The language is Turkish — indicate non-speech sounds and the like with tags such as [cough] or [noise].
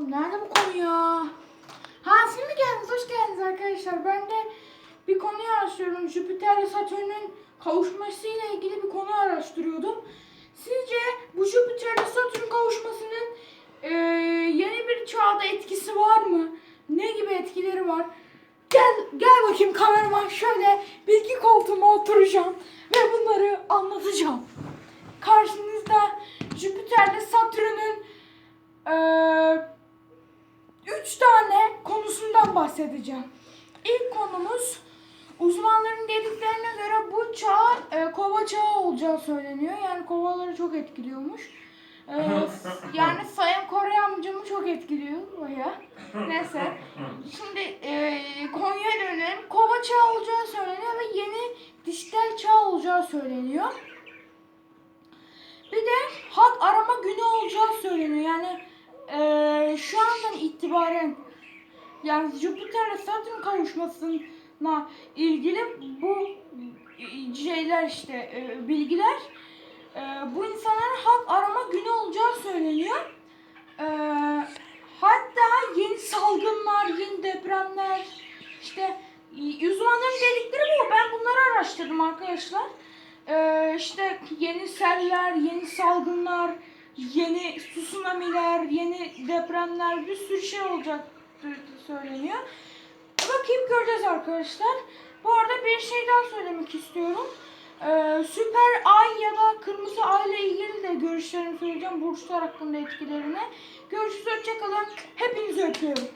Oğlum nerede bu konu ya? Ha siz mi geldiniz? Hoş geldiniz arkadaşlar. Ben de bir konuyu araştırıyorum. Jüpiter ile Satürn'ün kavuşmasıyla ilgili bir konu araştırıyordum. Sizce bu Jüpiter ile Satürn kavuşmasının eee, yeni bir çağda etkisi var mı? Ne gibi etkileri var? Gel gel bakayım kameraman şöyle bilgi koltuğuma oturacağım ve bunları anlatacağım. Karşınızda Jüpiter ile Satürn'ün eee, üç tane konusundan bahsedeceğim. İlk konumuz uzmanların dediklerine göre bu çağ e, kova çağı olacağı söyleniyor. Yani kovaları çok etkiliyormuş. E, [laughs] yani Sayın Kore amcamı çok etkiliyor baya. Neyse. Şimdi e, Konya'ya dönelim. Kova çağı olacağı söyleniyor ve yeni dijital çağ olacağı söyleniyor. Bir de halk arama günü olacağı söyleniyor. Yani şu andan itibaren yani Jüpiter ve Satürn kavuşmasına ilgili bu şeyler işte eee, bilgiler eee, bu insanların halk arama günü olacağı söyleniyor. Hatta yeni salgınlar, yeni depremler işte e, uzmanların dedikleri bu. Ben bunları araştırdım arkadaşlar. Ee, işte yeni seller, yeni salgınlar, tsunamiler, yeni depremler bir sürü şey olacak söyleniyor. Bakayım göreceğiz arkadaşlar. Bu arada bir şey daha söylemek istiyorum. Ee, süper ay ya da kırmızı ay ile ilgili de görüşlerimi söyleyeceğim. Burçlar hakkında etkilerini. Görüşürüz, hoşçakalın. Hepinizi öpüyorum.